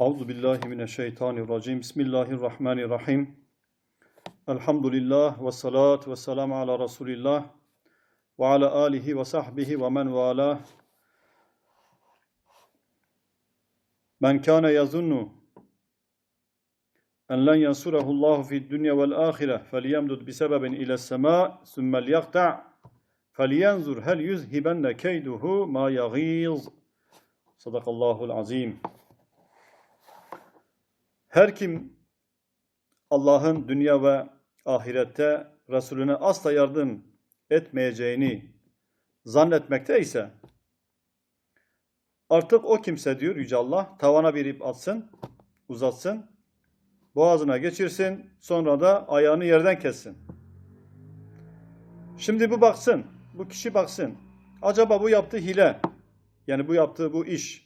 Euzu billahi mineşşeytanirracim. Bismillahirrahmanirrahim. Elhamdülillah ve salatu ve selamu ala Resulillah ve ala alihi ve sahbihi ve men vala. Men kana yazunnu en len yansurahu Allahu fid dunya vel ahire felyemdud bi sebebin ila sema sümme liyaqta' felyanzur hel yuzhibenne keyduhu ma yaghiz. Sadakallahul azim. Her kim Allah'ın dünya ve ahirette Resulüne asla yardım etmeyeceğini zannetmekte ise artık o kimse diyor Yüce Allah tavana bir ip atsın, uzatsın, boğazına geçirsin, sonra da ayağını yerden kessin. Şimdi bu baksın, bu kişi baksın. Acaba bu yaptığı hile, yani bu yaptığı bu iş,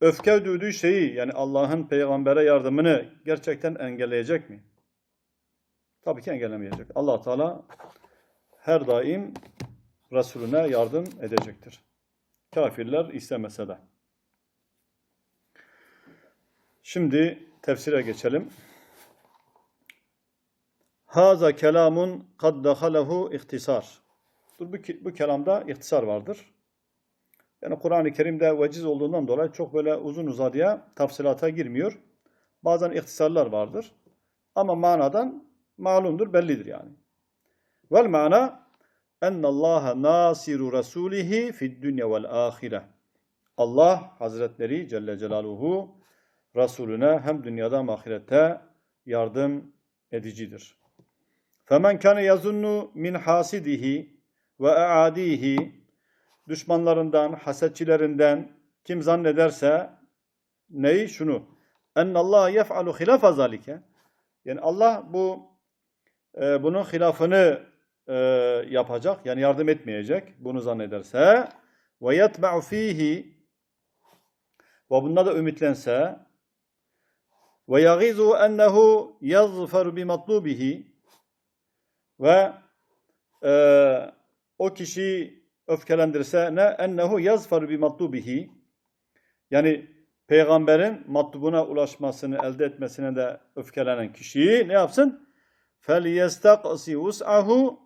öfke duyduğu şeyi yani Allah'ın peygambere yardımını gerçekten engelleyecek mi? Tabii ki engellemeyecek. allah Teala her daim Resulüne yardım edecektir. Kafirler istemese de. Şimdi tefsire geçelim. Haza kelamun kad dahalehu ihtisar. Dur, bu, bu kelamda ihtisar vardır. Yani Kur'an-ı Kerim'de veciz olduğundan dolayı çok böyle uzun uzadıya tafsilata girmiyor. Bazen ihtisarlar vardır. Ama manadan malumdur, bellidir yani. Vel mana ennallaha nasiru rasulihi fid dünya vel ahire. Allah Hazretleri Celle Celaluhu Resulüne hem dünyada hem ahirette yardım edicidir. Femen kâne yazunnu min hasidihi ve aadihi düşmanlarından, hasetçilerinden kim zannederse neyi? Şunu. Ennallah yef'alu hilafa zalike. Yani Allah bu e, bunun hilafını e, yapacak. Yani yardım etmeyecek. Bunu zannederse ve yetba'u fihi ve bunda da ümitlense ve yagizu ennehu yazferu bi matlubihi ve e, o kişi öfkelendirse ne ennehu yazfaru bi matlubihi yani peygamberin matlubuna ulaşmasını elde etmesine de öfkelenen kişiyi ne yapsın? Fel yestaqsi us'ahu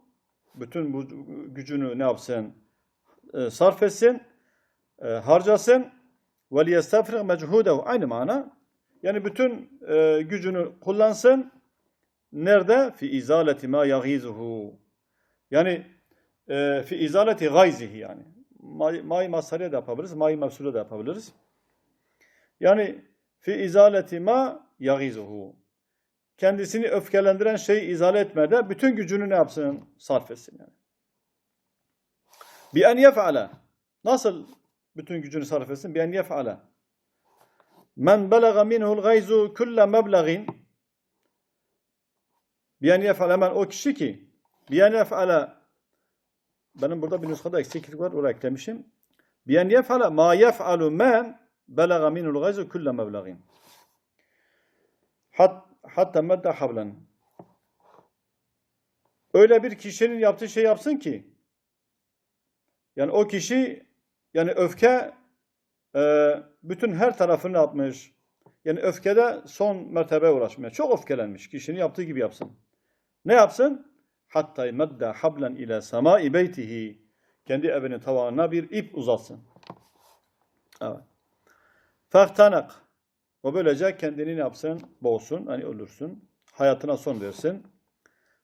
bütün bu gücünü ne yapsın? E, sarf etsin, e, harcasın. Ve liyestafrig mechudehu aynı mana. Yani bütün e, gücünü kullansın. Nerede? Fi izaleti ma yagizuhu. Yani e, fi izaleti gayzihi yani. May, masariye de yapabiliriz, may mefsule de yapabiliriz. Yani fi izaleti ma yagizuhu. Kendisini öfkelendiren şeyi izale etmede bütün gücünü ne yapsın? Sarf etsin yani. Bi en yef'ale. Nasıl bütün gücünü sarf etsin? Bi en yef'ale. Men belaga minhu'l gayzu kulle meblagin. Bi en yef'ale men o kişi ki bi en yef'ale benim burada bir nuskada eksiklik var. Oraya eklemişim. Biyen yef'ale ma yef'alu men belaga minul gayzu kulle meblagin. Hat, hatta medde hablen. Öyle bir kişinin yaptığı şey yapsın ki yani o kişi yani öfke e, bütün her tarafını yapmış. Yani öfkede son mertebe ulaşmaya. Çok öfkelenmiş. Kişinin yaptığı gibi yapsın. Ne yapsın? hatta medda hablen ile semai beytihi kendi evinin tavanına bir ip uzatsın. Evet. Fahtanak o böylece kendini ne yapsın? Boğsun, hani ölürsün. Hayatına son versin.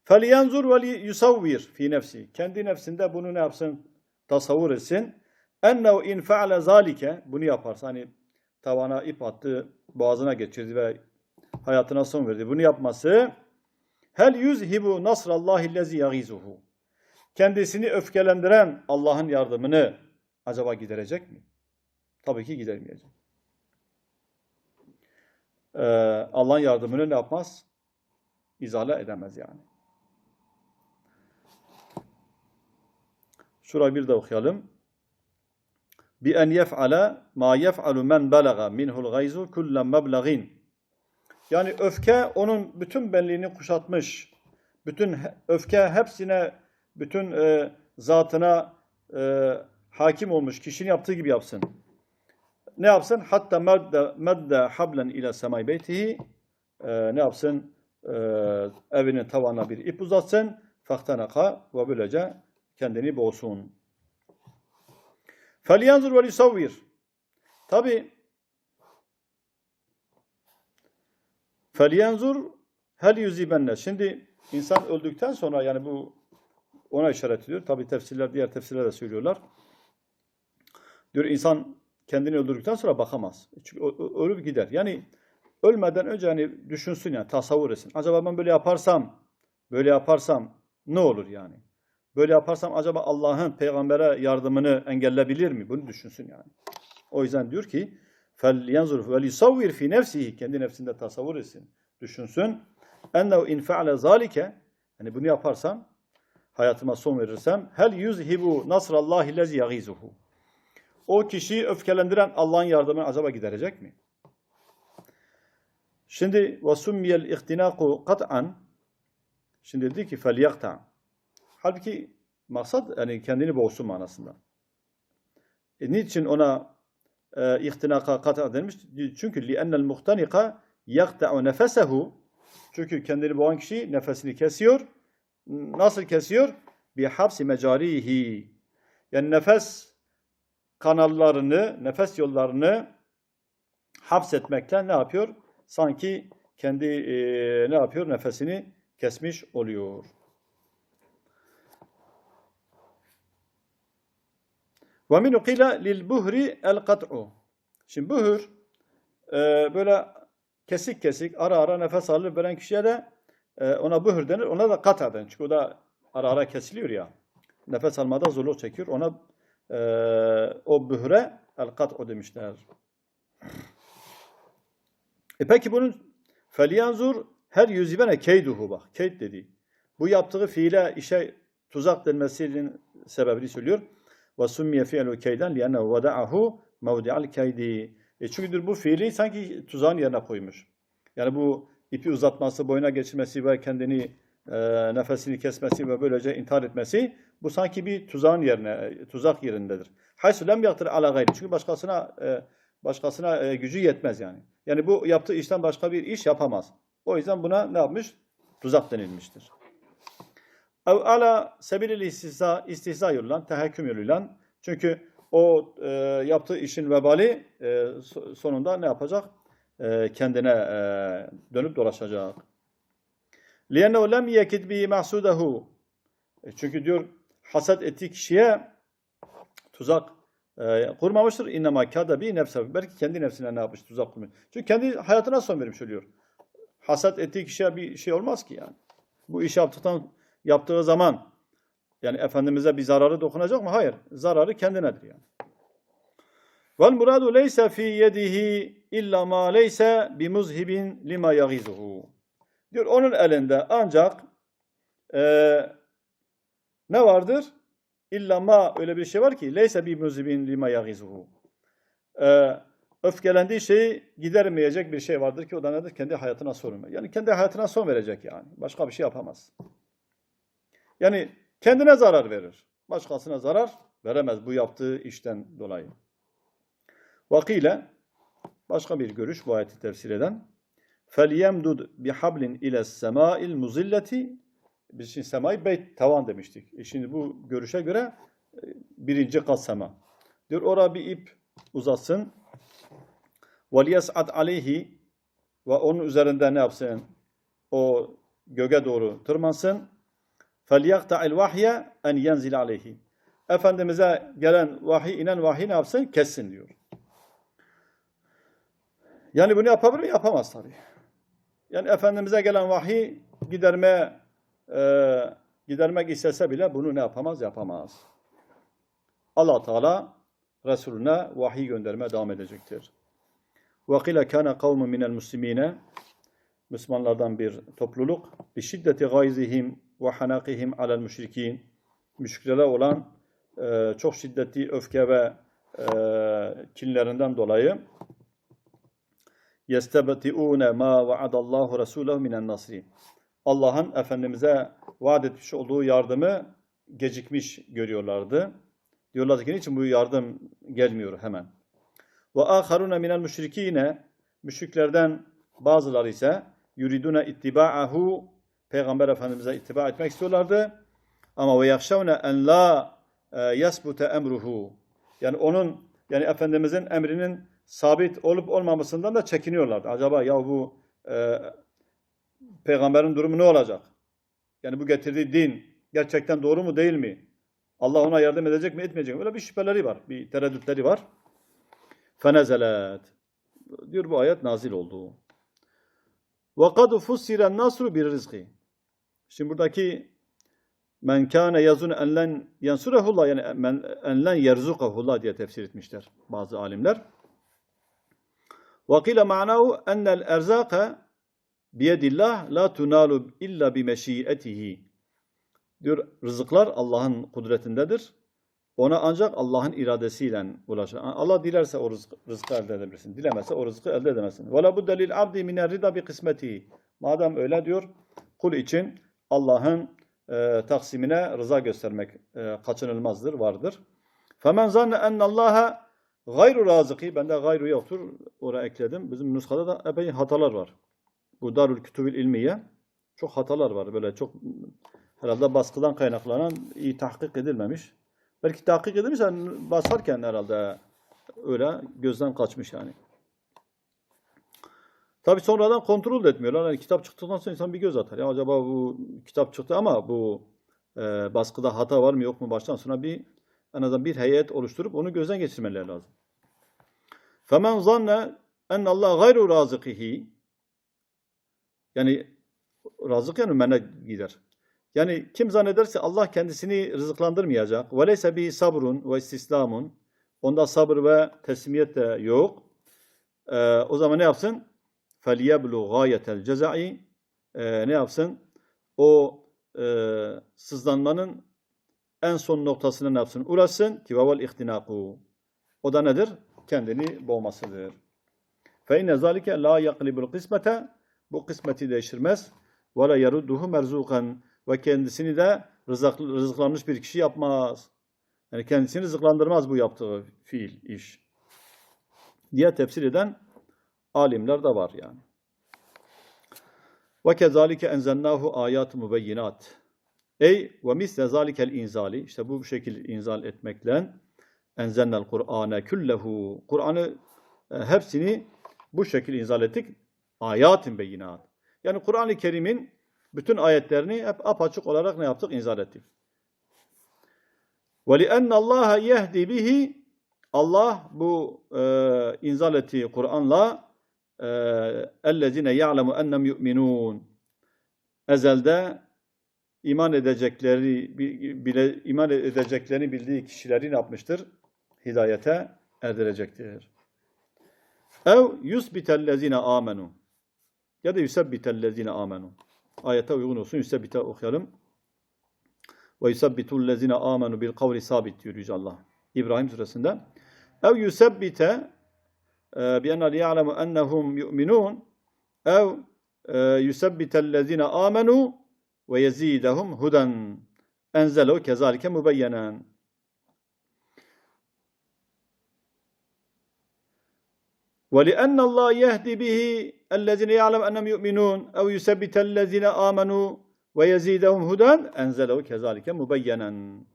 Feliyenzur ve yusavvir fi nefsi. Kendi nefsinde bunu ne yapsın? Tasavvur etsin. Ennev in fe'ale zalike. Bunu yaparsa hani tavana ip attı, boğazına geçirdi ve hayatına son verdi. Bunu yapması Hel yuzhibu nasrallahi lezi yagizuhu. Kendisini öfkelendiren Allah'ın yardımını acaba giderecek mi? Tabii ki gidermeyecek. Ee, Allah'ın yardımını ne yapmaz? İzale edemez yani. Şurayı bir de okuyalım. Bi en yef'ale ma yef'alu men belaga minhul gayzu kullen meblagin yani öfke onun bütün benliğini kuşatmış. Bütün öfke hepsine, bütün e, zatına e, hakim olmuş. Kişinin yaptığı gibi yapsın. ne yapsın? Hatta medde, medde hablen ila semai beytihi e, ne yapsın? E, evinin tavanına bir ip uzatsın. Fahtanaka ve böylece kendini boğsun. Felyanzur ve lisavvir. Tabi Felyanzur hel yüzibenne. Şimdi insan öldükten sonra yani bu ona işaret ediyor. Tabi tefsirler, diğer tefsirler de söylüyorlar. Diyor insan kendini öldürdükten sonra bakamaz. Çünkü ölüp gider. Yani ölmeden önce hani düşünsün yani tasavvur etsin. Acaba ben böyle yaparsam, böyle yaparsam ne olur yani? Böyle yaparsam acaba Allah'ın peygambere yardımını engellebilir mi? Bunu düşünsün yani. O yüzden diyor ki ve lisavvir fi nefsihi kendi nefsinde tasavvur etsin. Düşünsün. Ennehu in fe'ale zalike hani bunu yaparsam hayatıma son verirsem hel yuzhibu nasrallahi lezi yagizuhu. O kişiyi öfkelendiren Allah'ın yardımını acaba giderecek mi? Şimdi ve summiyel ihtinaku kat'an şimdi dedi ki fel. Halbuki maksat yani kendini boğsun manasında. E, niçin ona e, ihtinaka kat'a denmiş? Çünkü li'ennel muhtanika yakta'u nefesehu çünkü kendini boğan kişi nefesini kesiyor. Nasıl kesiyor? Bi hapsi mecarihi. Yani nefes kanallarını, nefes yollarını hapsetmekten ne yapıyor? Sanki kendi e, ne yapıyor? Nefesini kesmiş oluyor. Ve min qila lil buhri el kat'u. Şimdi buhur e, böyle kesik kesik ara ara nefes alıp veren kişiye de e, ona buhur denir. Ona da kat denir. Çünkü o da ara ara kesiliyor ya. Nefes almada zorluk çekiyor. Ona e, o bühre el kat'u demişler. E peki bunun felyanzur her yüzibene keyduhu bak. Keyd dedi. Bu yaptığı fiile işe tuzak denmesinin sebebini söylüyor. Ve summiye fi'lu keyden liyennehu vada'ahu mevdi'al keydi. E çünkü bu fiili sanki tuzağın yerine koymuş. Yani bu ipi uzatması, boyuna geçirmesi ve kendini e, nefesini kesmesi ve böylece intihar etmesi bu sanki bir tuzağın yerine, e, tuzak yerindedir. Haysu lem yaktır ala gayri. Çünkü başkasına e, başkasına e, gücü yetmez yani. Yani bu yaptığı işten başka bir iş yapamaz. O yüzden buna ne yapmış? Tuzak denilmiştir. Ev ala sebilil istihza, istihza yoluyla, tehakküm yoluyla. Çünkü o e, yaptığı işin vebali e, so- sonunda ne yapacak? E, kendine e, dönüp dolaşacak. لِيَنَّهُ لَمْ يَكِدْ بِهِ مَحْسُودَهُ E, Çünkü diyor haset ettiği kişiye tuzak e, kurmamıştır. اِنَّمَا كَادَ بِهِ nefse. Belki kendi nefsine ne yapmış? Tuzak kurmuş. Çünkü kendi hayatına son vermiş oluyor. Haset ettiği kişiye bir şey olmaz ki yani. Bu işi yaptıktan yaptığı zaman yani Efendimiz'e bir zararı dokunacak mı? Hayır. Zararı kendinedir yani. Vel muradu leyse fi yedihi illa ma leyse bi muzhibin lima yagizuhu. Diyor onun elinde ancak e, ne vardır? İlla ma öyle bir şey var ki leyse bi muzhibin lima yagizuhu. E, öfkelendiği şeyi gidermeyecek bir şey vardır ki o da nedir? Kendi hayatına son. Yani kendi hayatına son verecek yani. Başka bir şey yapamaz. Yani kendine zarar verir. Başkasına zarar veremez bu yaptığı işten dolayı. Vakile başka bir görüş bu ayeti tefsir eden فَلْيَمْدُدْ بِحَبْلٍ اِلَى السَّمَاءِ الْمُزِلَّةِ Biz şimdi semayı beyt tavan demiştik. E şimdi bu görüşe göre e, birinci kat sema. Diyor oraya bir ip uzatsın. وَلْيَسْعَدْ عَلَيْهِ Ve onun üzerinde ne yapsın? O göğe doğru tırmansın. فَلْيَقْتَعِ الْوَحْيَ اَنْ يَنْزِلَ عَلَيْهِ Efendimiz'e gelen vahiy, inen vahiy ne yapsın? Kessin diyor. Yani bunu yapabilir mi? Yapamaz tabii. Yani Efendimiz'e gelen vahiy gidermeye e, gidermek istese bile bunu ne yapamaz? Yapamaz. allah Teala Resulüne vahiy göndermeye devam edecektir. وَقِيلَ كَانَ قَوْمٌ مِنَ الْمُسْلِم۪ينَ Müslümanlardan bir topluluk بِشِدَّةِ غَيْزِهِمْ ve hanakihim alel müşrikin. Müşriklere olan e, çok şiddetli öfke ve e, kinlerinden dolayı yestebtiune ma vaadallahu rasuluhu minen nasri. Allah'ın Efendimiz'e vaat etmiş olduğu yardımı gecikmiş görüyorlardı. Diyorlardı ki niçin bu yardım gelmiyor hemen. Ve aharuna minel müşrikine müşriklerden bazıları ise yuriduna ittiba'ahu Peygamber Efendimiz'e ittiba etmek istiyorlardı. Ama ve yakşavne en la e, yasbute emruhu. Yani onun yani Efendimiz'in emrinin sabit olup olmamasından da çekiniyorlardı. Acaba ya bu e, peygamberin durumu ne olacak? Yani bu getirdiği din gerçekten doğru mu değil mi? Allah ona yardım edecek mi etmeyecek mi? Böyle bir şüpheleri var. Bir tereddütleri var. Fenezelet. Diyor bu ayet nazil oldu. Ve kad fussiren nasru bir rizki. Şimdi buradaki men kâne yazun en len yansurehullah yani men en len yerzukahullah diye tefsir etmişler bazı alimler. Kile ma'nahu ennel erzaka biyedillah la tunalu illa bi meşiyetihi. Diyor rızıklar Allah'ın kudretindedir. Ona ancak Allah'ın iradesiyle ulaşır. Allah dilerse o rızkı, rızkı elde edebilirsin. Dilemezse o rızkı elde edemezsin. Lil abdi miner rida bi kısmetihi. Madem öyle diyor, kul için Allah'ın e, taksimine rıza göstermek e, kaçınılmazdır, vardır. Femen zanne ennallaha gayru razıki. Bende gayru yoktur. Oraya ekledim. Bizim nuskada da epey hatalar var. Bu Darül Kütübül İlmiye çok hatalar var. Böyle çok herhalde baskıdan kaynaklanan iyi tahkik edilmemiş. Belki tahkik edilmiş yani basarken herhalde öyle gözden kaçmış yani. Tabi sonradan kontrol de etmiyorlar. Yani kitap çıktıktan sonra insan bir göz atar. Ya acaba bu kitap çıktı ama bu e, baskıda hata var mı yok mu baştan sona bir en azından bir heyet oluşturup onu gözden geçirmeleri lazım. Femen zanne en Allah gayru razıkihi yani razık yani mene gider. Yani kim zannederse Allah kendisini rızıklandırmayacak. Leyse bi sabrun ve istislamun. Onda sabır ve teslimiyet de yok. Ee, o zaman ne yapsın? فَلْيَبْلُ غَايَةَ الْجَزَعِ ee, Ne yapsın? O e, sızlanmanın en son noktasına ne yapsın? Uğraşsın. Tivavel ihtinaku. O da nedir? Kendini boğmasıdır. فَاِنَّ ذَٰلِكَ لَا يَقْلِبُ الْقِسْمَةَ Bu kısmeti değiştirmez. وَلَا يَرُدُّهُ مَرْزُوقًا Ve kendisini de rızık, rızıklanmış bir kişi yapmaz. Yani kendisini rızıklandırmaz bu yaptığı fiil, iş. Diye tefsir eden alimler de var yani. Ve kezalike enzelnahu ayat mubeyyinat. Ey ve misle zalikel inzali işte bu şekilde inzal etmekle enzelnel Kur'ane küllehu Kur'an'ı e, hepsini bu şekilde inzal ettik. Ayatin beyinat. Yani Kur'an-ı Kerim'in bütün ayetlerini hep apaçık olarak ne yaptık? İnzal ettik. Li'enne Allah yehdi bihi Allah bu e, inzal ettiği Kur'an'la اَلَّذِينَ يَعْلَمُ اَنَّمْ يُؤْمِنُونَ Ezelde iman edecekleri bile iman edeceklerini bildiği kişileri ne yapmıştır? Hidayete erdirecektir. Ev yusbitellezine amenu. Ya da yusebbitellezine amenu. Ayete uygun olsun. Yusebbite okuyalım. Ve yusebbitullezine amenu bil kavli sabit diyor Yüce Allah. İbrahim suresinde. Ev yusebbite بأن ليعلم أنهم يؤمنون أو يثبت الذين آمنوا ويزيدهم هدى أنزلوا كذلك مبينا ولأن الله يهدي به الذين يعلم أنهم يؤمنون أو يثبت الذين آمنوا ويزيدهم هدى أنزلوا كذلك مبينا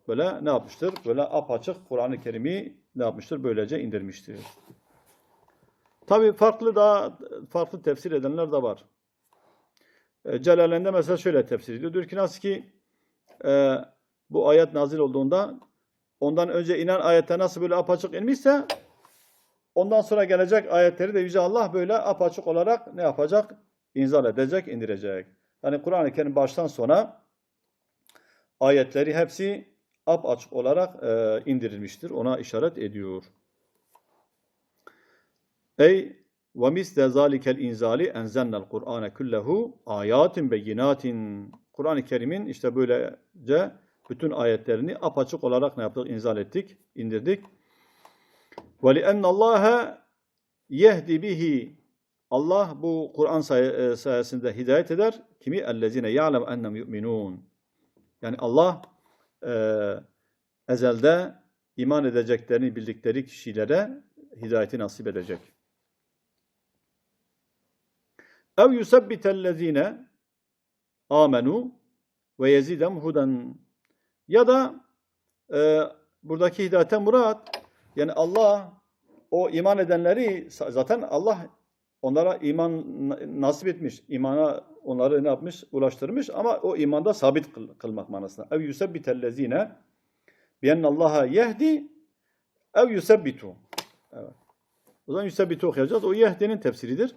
böyle ne yapmıştır? Böyle apaçık Kur'an-ı Kerim'i ne yapmıştır? Böylece indirmiştir. Tabi farklı daha farklı tefsir edenler de var. E, Celaleyn'de mesela şöyle tefsir ediyor. Diyor ki nasıl ki e, bu ayet nazil olduğunda ondan önce inen ayette nasıl böyle apaçık inmişse ondan sonra gelecek ayetleri de Yüce Allah böyle apaçık olarak ne yapacak? İnzal edecek, indirecek. Yani Kur'an-ı Kerim baştan sona ayetleri hepsi apaçık olarak e, indirilmiştir. Ona işaret ediyor. Ey ve misle zalikel inzali enzelnel Kur'ane kullehu ayatin beyinatin. Kur'an-ı Kerim'in işte böylece bütün ayetlerini apaçık olarak ne yaptık? İnzal ettik, indirdik. Ve li'enne Allaha yehdi bihi. Allah bu Kur'an say sayesinde hidayet eder. Kimi? Ellezine ya'lem ennem yu'minun. Yani Allah e, ezelde iman edeceklerini bildikleri kişilere hidayeti nasip edecek. Ev yusabbitellezine amenu ve yezidem huden. Ya da e, buradaki hidayetten murat yani Allah o iman edenleri zaten Allah onlara iman nasip etmiş. imana onları ne yapmış? Ulaştırmış ama o imanda sabit kıl- kılmak manasında. Ev yusabbitellezine biennallaha yehdi ev yusabbitu. Evet. O zaman yusabbitu okuyacağız. O yehdinin tefsiridir.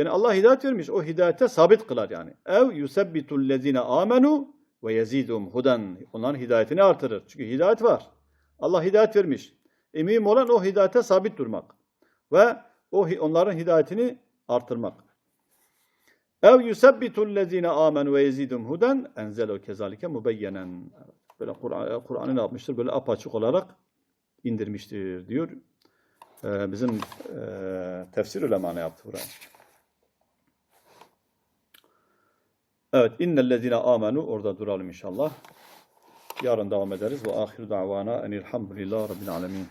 Yani Allah hidayet vermiş. O hidayete sabit kılar yani. Ev yusabbitul lezine amenu ve yezidum huden. Onların hidayetini artırır. Çünkü hidayet var. Allah hidayet vermiş. E, olan o hidayete sabit durmak. Ve o onların hidayetini artırmak. Ev yusabbitul lezine amenu ve yezidum huden enzelu kezalike mubeyyenen. Böyle Kur'an- Kur'an'ı ne yapmıştır? Böyle apaçık olarak indirmiştir diyor. Ee, bizim e, tefsir ulemanı yaptı burayı. Evet, innellezine amenu orada duralım inşallah. Yarın devam ederiz ve ahiru davana enilhamdülillahi rabbil alemin.